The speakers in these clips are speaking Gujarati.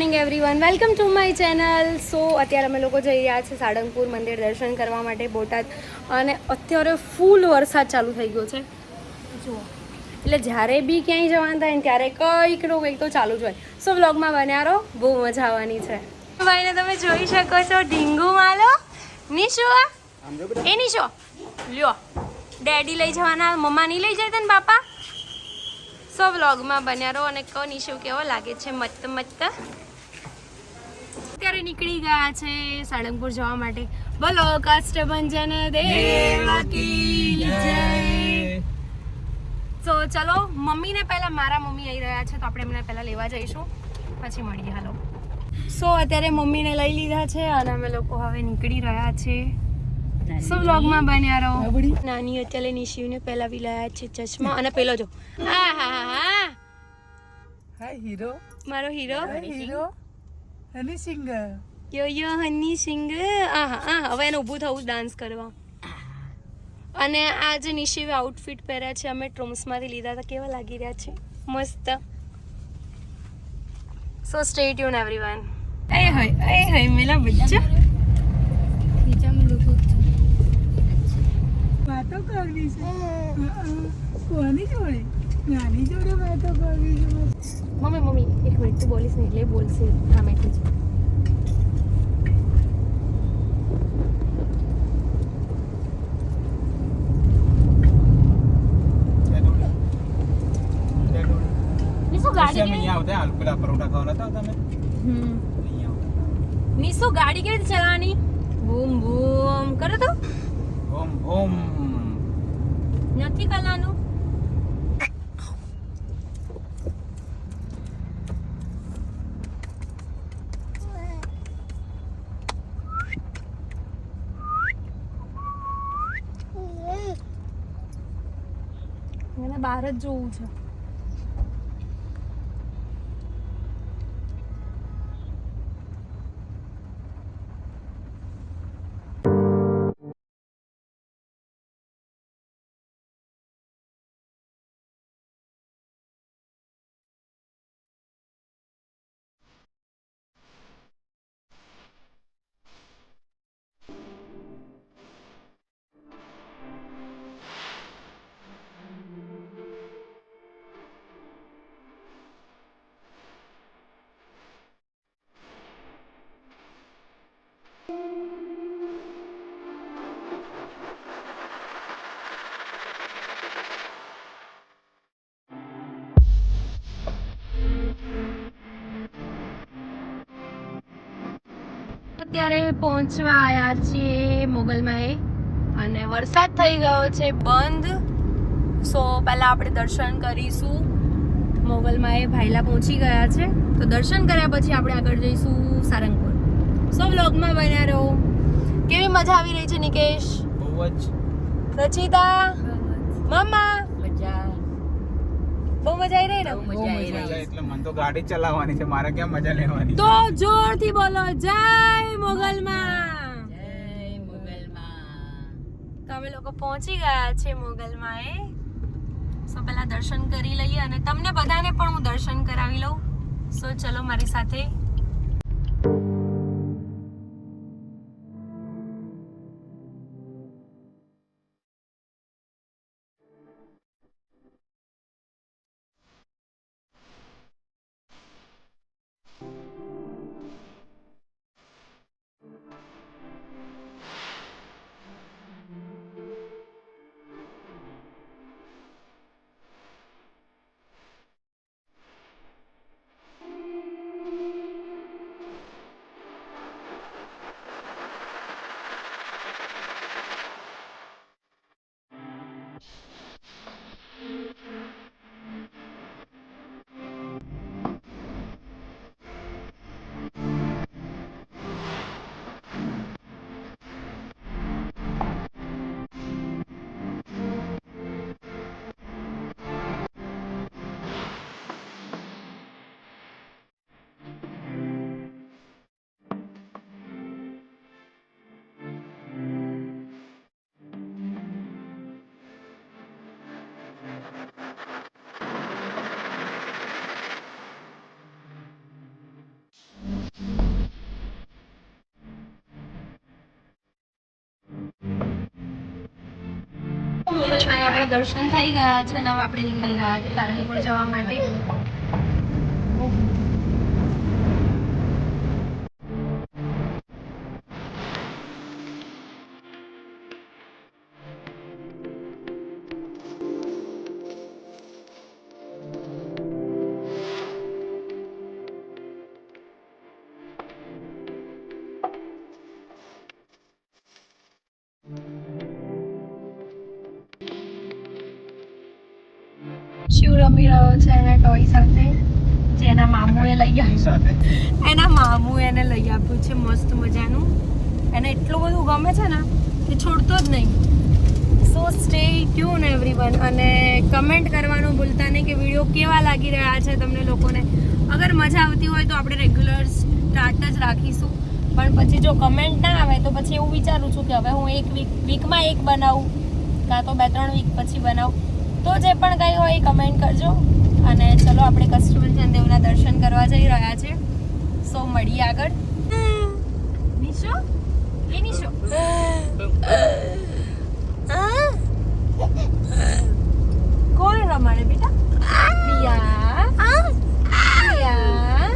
Morning everyone welcome to my channel so અત્યારે અમે લોકો જઈ રહ્યા છે સાળંગપુર મંદિર દર્શન કરવા માટે બોટાદ. અને અત્યારે ફૂલ વરસાદ ચાલુ થઈ ગયો છે. જુઓ. એટલે જ્યારે બી ક્યાંય જવાનું થાય ને ત્યારે કંઈક નો કંઈક તો ચાલુ જ હોય. સો વ્લોગમાં બન્યા રહો બહુ મજા આવવાની છે. ભાઈને તમે જોઈ શકો છો, ઢીંગુ માલો. નિશુ એ નિશો લ્યો. ડેડી લઈ જવાના, મમ્મા નહીં લઈ જાય તને બાપા? સો વ્લોગમાં બન્યા રહો અને કહો નિશુ કેવો લાગે છે? મત મત અત્યારે નીકળી ગયા છે સાળંગપુર જવા માટે. બોલો કાષ્ટભંજન જય. તો ચલો મમ્મીને પહેલા મારા મમ્મી આવી રહ્યા છે તો આપણે એમને પહેલા લેવા જઈશું. પછી મળીએ હાલો. સો અત્યારે મમ્મીને લઈ લીધા છે અને અમે લોકો હવે નીકળી રહ્યા છે. સો વ્લોગમાં બન્યા રહો? નાની અત્યારે નિશિવને પહેલા બી લાયા છે ચશ્મા. અને પેલો જો. હા હા હા હા. હીરો મારો હીરો હીરો હની સિંગર. યો યો હની સિંગ આહા હા હવે એને ઊભું થવું ડાન્સ કરવા. અને આ જે નિશિવે આઉટફિટ પહેર્યા છે અમે ટ્રોમ્સમાંથી લીધા હતા. કેવા લાગી રહ્યા છે? મસ્ત. સો સ્ટે ટ્યુન એવરીવન એ હોય એ હોય મેલા બચ્ચા. વાતો કરવી છે. કોની જોડે? નાની જોડે વાતો કરવી છે મમ્મી મમ્મી એક મિનિટ તું બોલીશ ને એટલે બોલશે. સામેથી જ નિશુ ગાડી કેવી? ગાડી કેવી રીતે ચલાવવાની? બૂમ બૂમ. કરો તો? નથી કરવાનું મને બહાર જ જોવું છે અત્યારે પહોંચવા આવ્યા છીએ મોગલમાં અને વરસાદ થઈ ગયો છે બંધ. સો પહેલા આપણે દર્શન કરીશું. મોગલમાં એ ભાઈલા પહોંચી ગયા છે. તો દર્શન કર્યા પછી આપણે આગળ જઈશું સારંગપુર. સો વ્લોગમાં બન્યા રહો. કેવી મજા આવી રહી છે નિકેશ? રચિતા? મમ્મા? બહુ મજા આવી રહી ને? એટલે મને તો ગાડી ચલાવવાની છે મારે ક્યાં મજા લેવાની? તો જોરથી બોલો જય મોગલમાં. તો અમે લોકો પહોંચી ગયા છે મોગલમાં એ? સો પહેલા દર્શન કરી લઈએ અને તમને બધાને પણ હું દર્શન કરાવી લઉં. સો ચલો મારી સાથે આપણે દર્શન થઈ ગયા છે. ને આપણે નીકળી ગયા છે તારણીપુર જવા માટે. લઈ એની એના મામુ એને લઈ આપ્યું છે મસ્ત મજાનું. એને એટલું બધું ગમે છે ને કે છોડતો જ નહીં. સો સ્ટે ટ્યુન એવરીવન અને કમેન્ટ કરવાનું ભૂલતા નહીં કે વીડિયો કેવા લાગી રહ્યા છે તમને લોકોને. અગર મજા આવતી હોય તો આપણે રેગ્યુલર સ્ટાર્ટ જ રાખીશું. પણ પછી જો કમેન્ટ ના આવે તો પછી એવું વિચારું છું કે હવે હું એક વીક વીકમાં એક બનાવું. કાં તો બે ત્રણ વીક પછી બનાવું. તો જે પણ કંઈ હોય એ કમેન્ટ કરજો. અને ચલો આપણે કસ્ટમર દેવના દર્શન કરવા જઈ રહ્યા છે. સો મળીએ આગળ. નિશો? એ નિશો કોણ રમાડે બેટા પિયા પિયા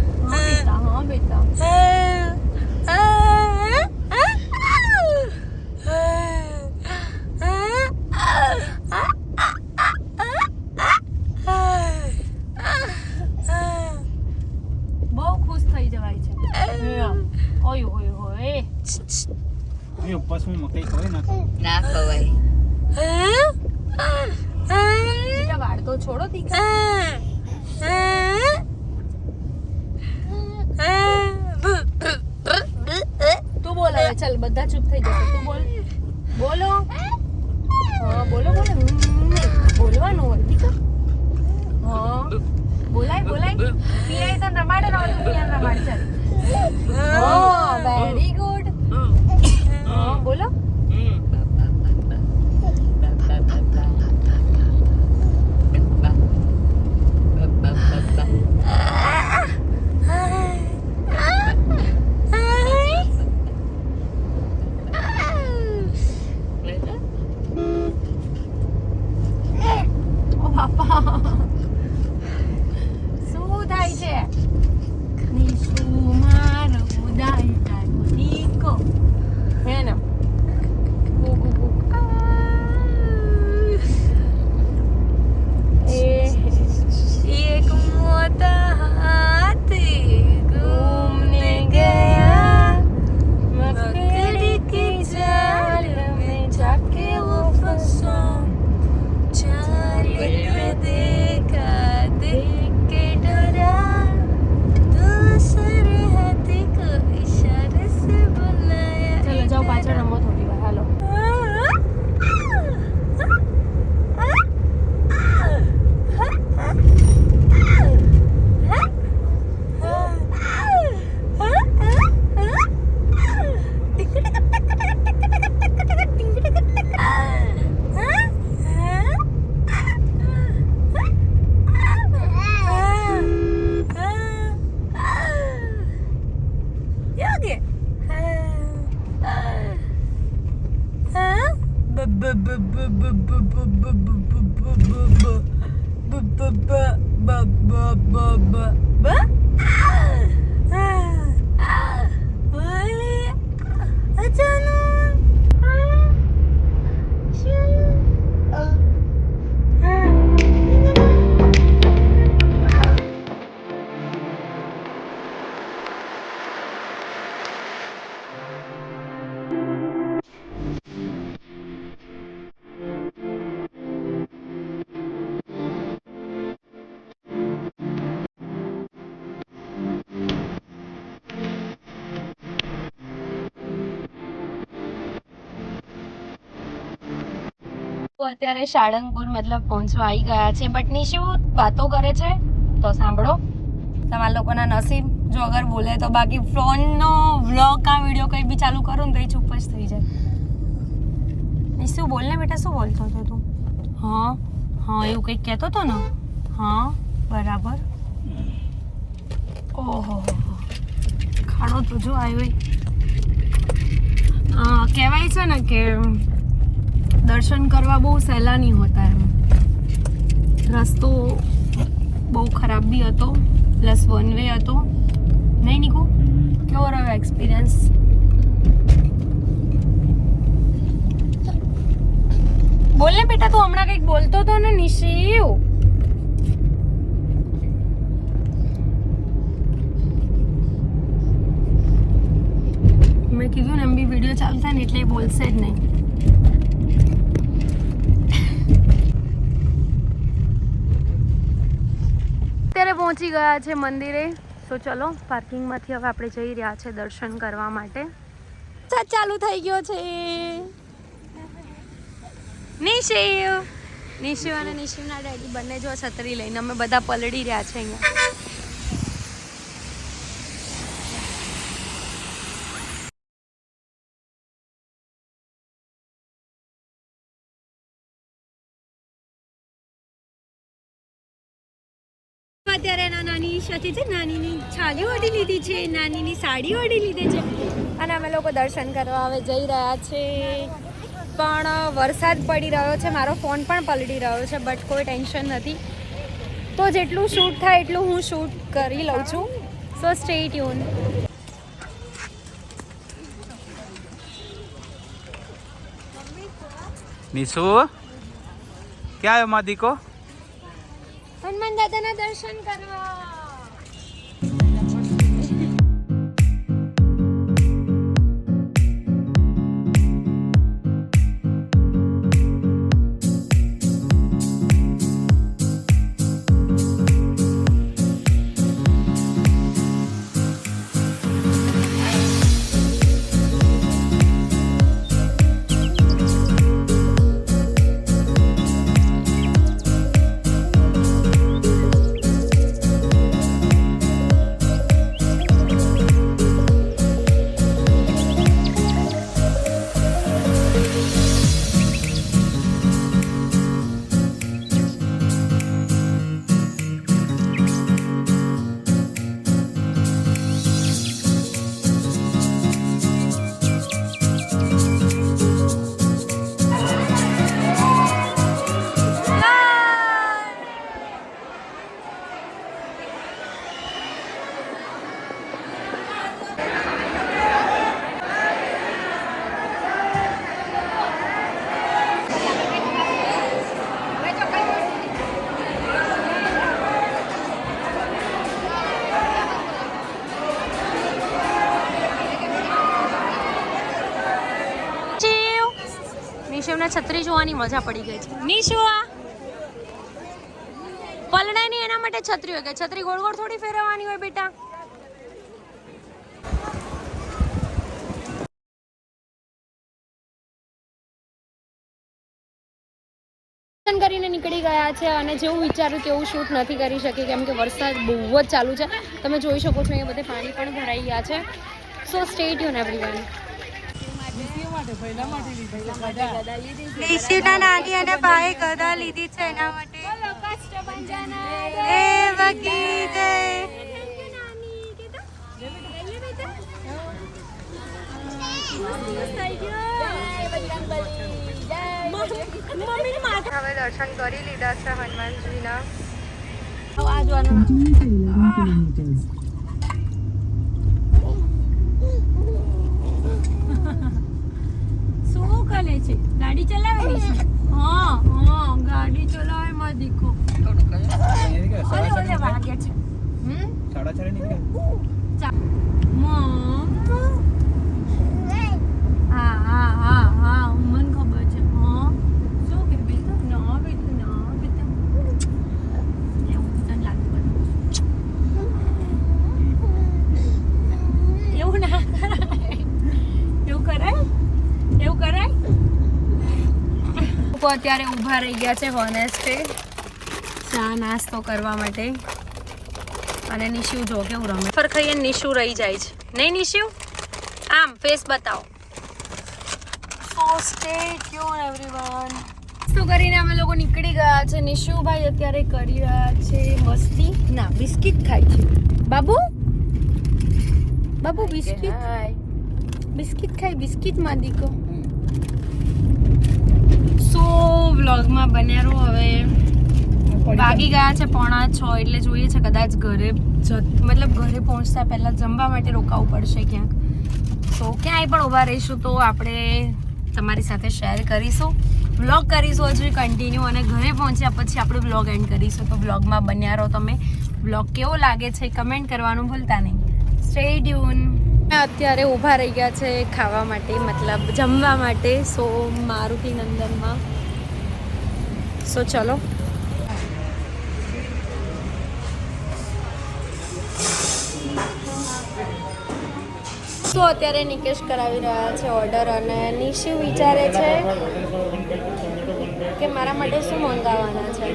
હા બેટા હા બેટા બહુ ખુશ થઈ જવાય છે ઓય ઓય ઓય એ ઉપર શું મકઈ ખવાય ના ના ખવાય વાળ તો છોડો તું બોલ હવે ચાલ બધા ચૂપ થઈ જશે. તું બોલ. બોલો. હા બોલો બોલો. બોલવાનું હોય ઠીક? હા. બોલાય બોલાય. પીઆઈ તને રમાડે ને હવે તું રમાડ ચાલ. વેરી ગુડ હા બોલો. અત્યારે સાળંગપુર મતલબ પહોંચવા આવી ગયા છે. બટ નિશુ વાતો કરે છે? તો સાંભળો. તમારા લોકોના નસીબ જો અગર બોલે તો બાકી ફોનનો વ્લોગ કા વીડિયો કંઈ બી ચાલુ કરું ને તો એ ચૂપ જ થઈ જાય. નિશુ બોલ ને બેટા શું બોલતો હતો તું? હા હા એવું કંઈક કહેતો હતો ને. હા બરાબર. ઓહો ખાડો તો જો આવ્યો. કહેવાય છે ને કે દર્શન કરવા બહુ સહેલા નહીં હોતા એમ. રસ્તો બહુ ખરાબ બી હતો પ્લસ વન વે હતો. નહીં નીકુ? કેવો રહ્યો એક્સપિરિયન્સ બોલ ને બેટા, તું હમણાં કંઈક બોલતો હતો ને નિશિવ. મેં કીધું ને એમ બી વીડિયો ચાલતા ને એટલે એ બોલશે જ નહીં અત્યારે પહોંચી ગયા છે મંદિરે. તો ચલો, પાર્કિંગમાંથી હવે આપણે જઈ રહ્યા છે દર્શન કરવા માટે. વરસાદ ચાલુ થઈ ગયો છે. નિશિવ. નિશિવ અને નિશિવના ડેડી બંને જો છત્રી લઈને અમે બધા પલળી રહ્યા છે અહીંયા અત્યારે સાથે છે નાનીની છાલી ઓઢી લીધી છે નાનીની સાડી ઓઢી લીધી છે. અને અમે લોકો દર્શન કરવા હવે જઈ રહ્યા છે. પણ વરસાદ પડી રહ્યો છે મારો ફોન પણ પલડી રહ્યો છે બટ કોઈ ટેન્શન નથી. તો જેટલું શૂટ થાય એટલું હું શૂટ કરી લઉં છું. So stay tune Nishu? ક્યાં આવ્યો માધિકો હનુમાન દાદાના દર્શન કરવા. છત્રી જોવાની મજા પડી ગઈ છે. નિશુ આ? એના માટે છત્રી હોય કે છત્રી ગોળ ગોળ થોડી ફેરવવાની હોય બેટા? કરીને નીકળી ગયા છે અને જેવું વિચાર્યું તેવું શૂટ નથી કરી શકી કેમ કે વરસાદ બહુ જ ચાલુ છે. તમે જોઈ શકો છો, અહીંયા બધે પાણી પણ ભરાઈ ગયા છે. સો સ્ટેટ યુન એવરીવન માટે પહેલા માટે લીધી છે બધા. નિશિવના નાની અને ભાઈ ગદા લીધી છે એના માટે. દેવકી જય હવે દર્શન કરી લીધા છે હનુમાનજીના. આ જોવાનું શું કરે છે ગાડી ચલાવે છે? હા હા ગાડી ચલાવે માં દીકો ઓલે ઓલે વાગે છે. હમ? સાડા ચારે નીકળ્યા મમ હા હા હા હા મને ખબર છે હા શું કે બેટા ના બેટા ના બેટા એવું તને લાગતું બધું એવું ના કરાય એવું કરાય એવું કરાય લોકો અત્યારે ઊભા રહી ગયા છે હોનેસ્ટે ચા નાસ્તો કરવા માટે. અને નિશુ જો કેવું રમે. ફર ખાઈએ નિશુ રહી જાય છે. નહીં નિશુ? આમ ફેસ બતાવો. સો સ્ટે ટ્યુન એવરીવન શું કરીને અમે લોકો નીકળી ગયા છે. નિશુભાઈ અત્યારે કરી રહ્યા છે મસ્તી. ના બિસ્કિટ ખાય છે. બાબુ? બાબુ બિસ્કિટ? બિસ્કિટ ખાઈ બિસ્કિટમાં દીકો. સો વ્લોગમાં બન્યા રહો હવે? વાગી ગયા. છે પોણા છ એટલે જોઈએ છે કદાચ ઘરે મતલબ ઘરે પહોંચતા પહેલાં જમવા માટે રોકાવું પડશે ક્યાંક. તો ક્યાંય પણ ઊભા રહીશું તો આપણે તમારી સાથે શેર કરીશું. વ્લોગ કરીશું હજુ કન્ટિન્યુ અને ઘરે પહોંચ્યા પછી આપણે વ્લોગ એન્ડ કરીશું. તો વ્લોગમાં બન્યા રહો તમે. વ્લોગ કેવો લાગે છે કમેન્ટ કરવાનું ભૂલતા નહીં. સ્ટે ટ્યુન અત્યારે ઊભા રહી ગયા છે ખાવા માટે, મતલબ જમવા માટે. સો મારુતિ નંદનમાં. સો ચલો. તો અત્યારે નિકેશ કરાવી રહ્યા છે ઓર્ડર અને નિશિવ વિચારે છે કે મારા માટે શું મંગાવવાના છે?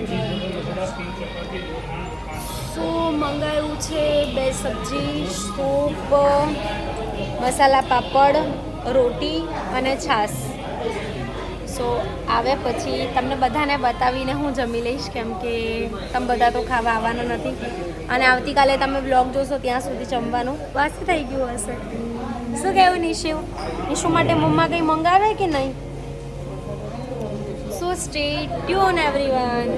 શું મંગાવ્યું છે? બે સબ્જી, સૂપ, મસાલા પાપડ, રોટી અને છાશ. સો આવે પછી તમને બધાને બતાવીને હું જમી લઈશ કેમ કે તમે બધા તો ખાવા આવવાના નથી. અને આવતીકાલે તમે બ્લોગ જોશો ત્યાં સુધી જમવાનું. વાસી થઈ ગયું હશે. શું કહેવું નિશિવ નિશુ માટે મમ્મા કંઈ મંગાવે કે નહીં? સો સ્ટે ટ્યુન એવરીવન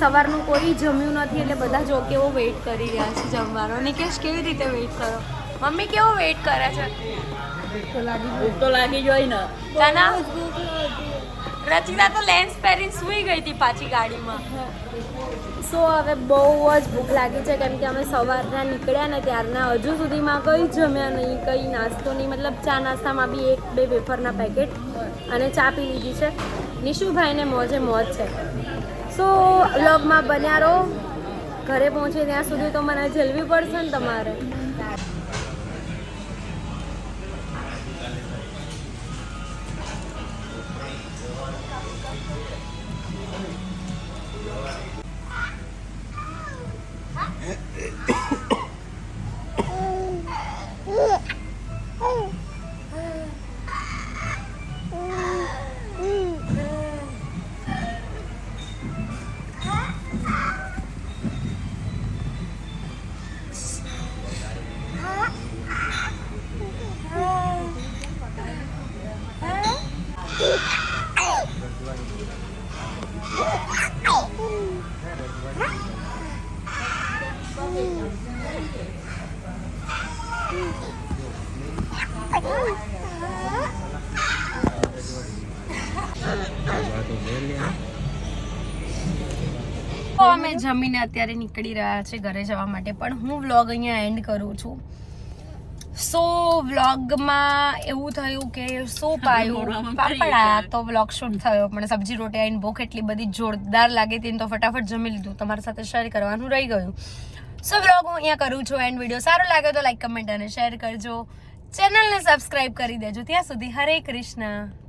સવારનું કોઈ જમ્યું નથી એટલે બધા જો કેવો વેઇટ કરી રહ્યા છે જમવાનો. નિકેશ કેવી રીતે વેઇટ કરો? મમ્મી કેવો વેઇટ કરે છે? ભૂખ તો લાગી જોઈ ને. કાના રચિતા તો લેન્સ પહેરીને સૂઈ ગઈ હતી પાછી ગાડીમાં. સો હવે બહુ જ ભૂખ લાગી છે કેમ કે અમે સવારના નીકળ્યા ને ત્યારના હજુ સુધીમાં કંઈ જમ્યા નહીં કંઈ નાસ્તો નહીં. મતલબ ચા નાસ્તામાં બી એક બે વેફરના પેકેટ અને ચા પી લીધી છે. નિશુભાઈને મોજે મોજ છે. સો વ્લોગમાં બન્યા રહો. ઘરે પહોંચે ત્યાં સુધી તો મને જલવી પડશે ને તમારે. અમે જમીને અત્યારે નીકળી રહ્યા છે ઘરે જવા માટે પણ હું વ્લોગ અહીંયા એન્ડ કરું છું. સો વ્લોગમાં એવું થયું કે સો પાયું પાપડ તો વ્લોગ શૂટ થયો. પણ સબ્જી રોટી આવીને ભૂખ એટલી બધી જોરદાર લાગી હતી તો ફટાફટ જમી લીધું. તમારી સાથે શેર કરવાનું રહી ગયું. સો વ્લોગ હું અહીંયા કરું છું એન્ડ વીડિયો સારો લાગ્યો તો લાઈક કમેન્ટ અને શેર કરજો. ચેનલને સબસ્ક્રાઇબ કરી દેજો. ત્યાં સુધી હરે કૃષ્ણ.